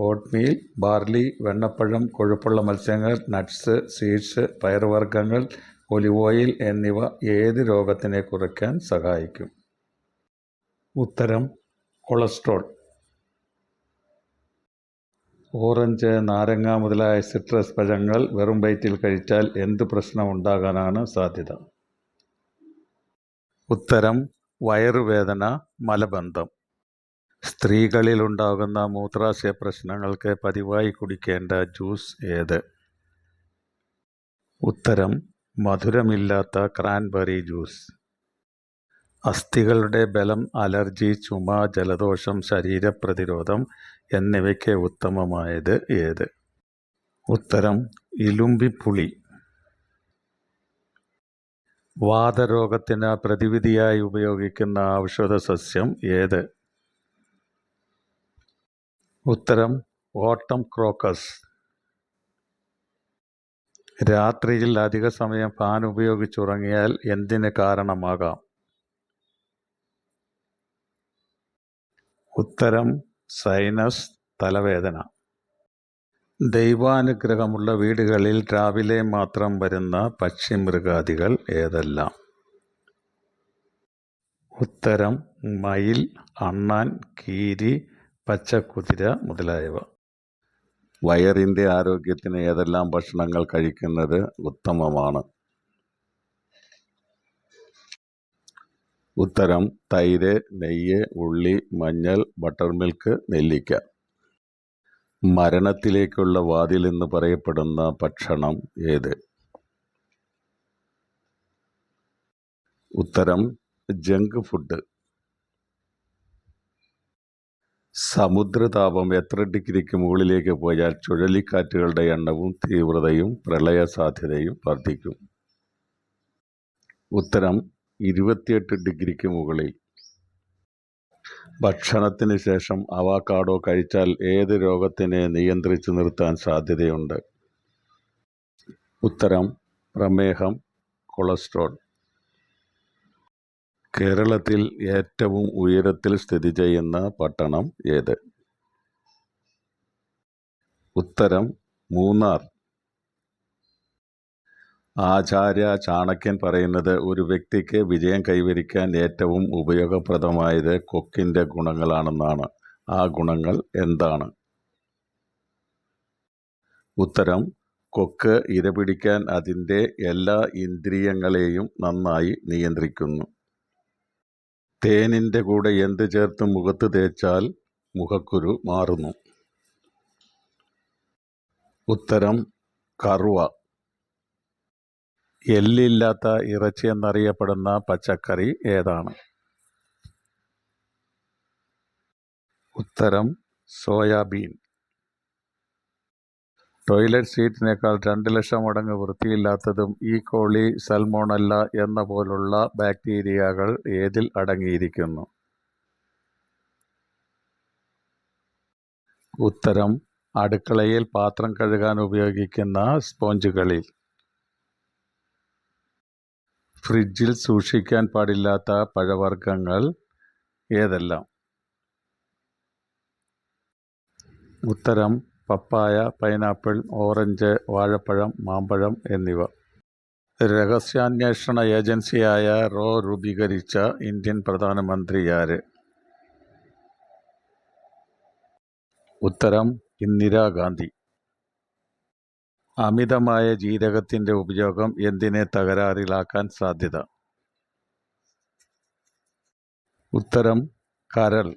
Oatmeal barley വെണ്ണപ്പഴം കൊഴുപ്പുള്ള മത്സ്യങ്ങൾ നട്ട്സ് സീഡ്സ് പയറുവർഗങ്ങൾ ഒലിവ് ഓയിൽ എന്നിവ ഏത് രോഗത്തിനെ കുറയ്ക്കാൻ സഹായിക്കും? ഉത്തരം കൊളസ്ട്രോൾ. ഓറഞ്ച് നാരങ്ങ മുതലായ സിട്രസ് പഴങ്ങൾ വെറും വയറ്റിൽ കഴിച്ചാൽ എന്ത് പ്രശ്നം ഉണ്ടാകാനാണ് സാധ്യത? ഉത്തരം വയറുവേദന മലബന്ധം. സ്ത്രീകളിൽ ഉണ്ടാകുന്ന മൂത്രാശയ പ്രശ്നങ്ങൾക്ക് പതിവായി കുടിക്കേണ്ട ജ്യൂസ് ഏത്? ഉത്തരം മധുരമില്ലാത്ത ക്രാൻബെറി ജ്യൂസ്. അസ്ഥികളുടെ ബലം അലർജി ചുമ ജലദോഷം ശരീരപ്രതിരോധം എന്നിവയ്ക്ക് ഉത്തമമായത് ഏത്? ഉത്തരം ഇലുമ്പിപ്പുളി വാതരോഗത്തിന് പ്രതിവിധിയായി ഉപയോഗിക്കുന്ന ഔഷധ സസ്യം ഏത്? ഉത്തരം ഓട്ടം ക്രോക്കസ്. രാത്രിയിൽ അധിക സമയം ഫാൻ ഉപയോഗിച്ചുറങ്ങിയാൽ എന്തിന് കാരണമാകാം? ഉത്തരം സൈനസ് തലവേദന. ദൈവാനുഗ്രഹമുള്ള വീടുകളിൽ രാവിലെ മാത്രം വരുന്ന പക്ഷി മൃഗാദികൾ ഏതെല്ലാം? ഉത്തരം മയിൽ അണ്ണാൻ കീരി പച്ചക്കുതിര മുതലായവ. വയറിന്റെ ആരോഗ്യത്തിന് ഏതെല്ലാം ഭക്ഷണങ്ങൾ കഴിക്കുന്നത് ഉത്തമമാണ്? ഉത്തരം തൈര് നെയ്യ് ഉള്ളി മഞ്ഞൾ ബട്ടർ മിൽക്ക് നെല്ലിക്ക. മരണത്തിലേക്കുള്ള വാതിൽ എന്ന് പറയപ്പെടുന്ന ഭക്ഷണം ഏത്? ഉത്തരം ജങ്ക് ഫുഡ്. സമുദ്രതാപം എത്ര ഡിഗ്രിക്ക് മുകളിലേക്ക് പോയാൽ ചുഴലിക്കാറ്റുകളുടെ എണ്ണവും തീവ്രതയും പ്രളയ സാധ്യതയും വർദ്ധിക്കും? ഉത്തരം ഇരുപത്തിയെട്ട് ഡിഗ്രിക്ക് മുകളിൽ. ഭക്ഷണത്തിന് ശേഷം അവാക്കാഡോ കഴിച്ചാൽ ഏത് രോഗത്തിനെ നിയന്ത്രിച്ചു നിർത്താൻ സാധ്യതയുണ്ട്? ഉത്തരം പ്രമേഹം കൊളസ്ട്രോൾ. കേരളത്തിൽ ഏറ്റവും ഉയരത്തിൽ സ്ഥിതി ചെയ്യുന്ന പട്ടണം ഏത്? ഉത്തരം മൂന്നാർ. ആചാര്യ ചാണക്യൻ പറയുന്നത് ഒരു വ്യക്തിക്ക് വിജയം കൈവരിക്കാൻ ഏറ്റവും ഉപയോഗപ്രദമായത് കൊക്കിന്റെ ഗുണങ്ങളാണെന്നാണ്. ആ ഗുണങ്ങൾ എന്താണ്? ഉത്തരം കൊക്ക് ഇരപിടിക്കാൻ അതിന്റെ എല്ലാ ഇന്ദ്രിയങ്ങളെയും നന്നായി നിയന്ത്രിക്കുന്നു. തേനിന്റെ കൂടെ എന്ത് ചേർത്ത് മുഖത്ത് തേച്ചാൽ മുഖക്കുരു മാറുന്നു? ഉത്തരം കറുവ. എല്ലില്ലാത്ത ഇറച്ചി എന്നറിയപ്പെടുന്ന പച്ചക്കറി ഏതാണ്? ഉത്തരം സോയാബീൻ. ടോയ്ലറ്റ് സീറ്റിനേക്കാൾ രണ്ട് ലക്ഷം മടങ്ങ് വൃത്തിയില്ലാത്തതും ഈ കോളി സൽമോണല്ല എന്ന പോലുള്ള ബാക്ടീരിയകൾ ഏതിൽ അടങ്ങിയിരിക്കുന്നു? ഉത്തരം അടുക്കളയിൽ പാത്രം കഴുകാൻ ഉപയോഗിക്കുന്ന സ്പോഞ്ചുകളിൽ. ഫ്രിഡ്ജിൽ സൂക്ഷിക്കാൻ പാടില്ലാത്ത പഴവർഗങ്ങൾ ഏതെല്ലാം? ഉത്തരം പപ്പായ പൈനാപ്പിൾ ഓറഞ്ച് വാഴപ്പഴം മാമ്പഴം എന്നിവ. രഹസ്യാന്വേഷണ ഏജൻസിയായ റോ രൂപീകരിച്ച ഇന്ത്യൻ പ്രധാനമന്ത്രിയാര് ഉത്തരം ഇന്ദിരാഗാന്ധി അമിതമായ ജീരകത്തിന്റെ ഉപയോഗം എന്തിനെ തകരാറിലാക്കാൻ സാധ്യത? ഉത്തരം കരൾ.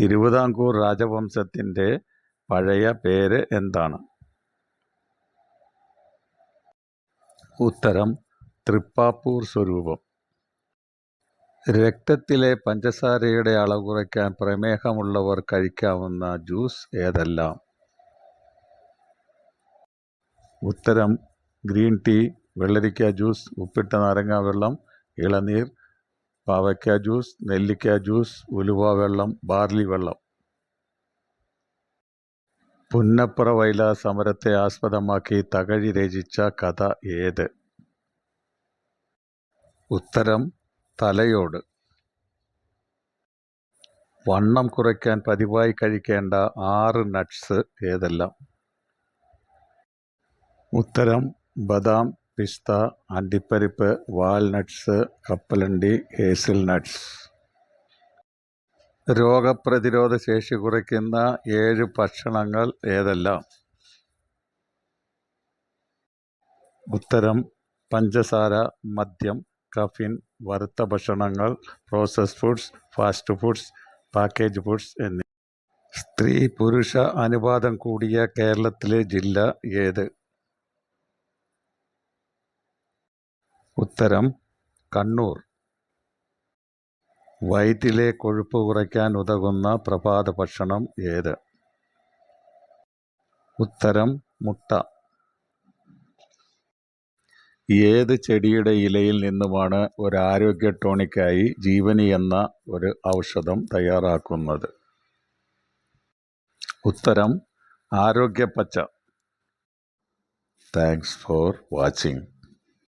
തിരുവിതാംകൂർ രാജവംശത്തിന്റെ പഴയ പേര് എന്താണ്? ഉത്തരം തൃപ്പാപ്പൂർ സ്വരൂപം. രക്തത്തിലെ പഞ്ചസാരയുടെ അളവ് കുറയ്ക്കാൻ പ്രമേഹമുള്ളവർ കഴിക്കാവുന്ന ജ്യൂസ് ഏതെല്ലാം? ഉത്തരം ഗ്രീൻ ടീ വെള്ളരിക്ക ജ്യൂസ് ഉപ്പിട്ട നാരങ്ങാവെള്ളം ഇളനീർ പാവയ്ക്ക ജ്യൂസ് നെല്ലിക്ക ജ്യൂസ് ഉലുവ വെള്ളം ബാർലി വെള്ളം. പുന്നപ്ര വൈല സമരത്തെ ആസ്പദമാക്കി തകഴി രചിച്ച കഥ ഏത്? ഉത്തരം തലയോട്. വണ്ണം കുറയ്ക്കാൻ പതിവായി കഴിക്കേണ്ട ആറ് നട്ട്സ് ഏതെല്ലാം? ഉത്തരം ബദാം പിസ്ത അണ്ടിപ്പരിപ്പ് വാൽനട്ട്സ് കപ്പലണ്ടി ഹേസിൽനട്ട്സ് രോഗപ്രതിരോധ ശേഷി കുറയ്ക്കുന്ന ഏഴ് ഭക്ഷണങ്ങൾ ഏതെല്ലാം? ഉത്തരം പഞ്ചസാര മദ്യം കഫിൻ വറുത്ത ഭക്ഷണങ്ങൾ process foods fast foods package foods എന്നിവ സ്ത്രീ പുരുഷ അനുപാതം കൂടിയ കേരളത്തിലെ ജില്ല ഏത്? ഉത്തരം കണ്ണൂർ. വയറ്റിലെ കൊഴുപ്പ് കുറയ്ക്കാൻ ഉതകുന്ന പ്രഭാത ഭക്ഷണം ഏത്? ഉത്തരം മുട്ട. ഏത് ചെടിയുടെ ഇലയിൽ നിന്നുമാണ് ഒരു ആരോഗ്യ ടോണിക്കായി ജീവനി എന്ന ഒരു ഔഷധം തയ്യാറാക്കുന്നത്? ഉത്തരം ആരോഗ്യപ്പച്ച താങ്ക്സ് ഫോർ വാച്ചിങ്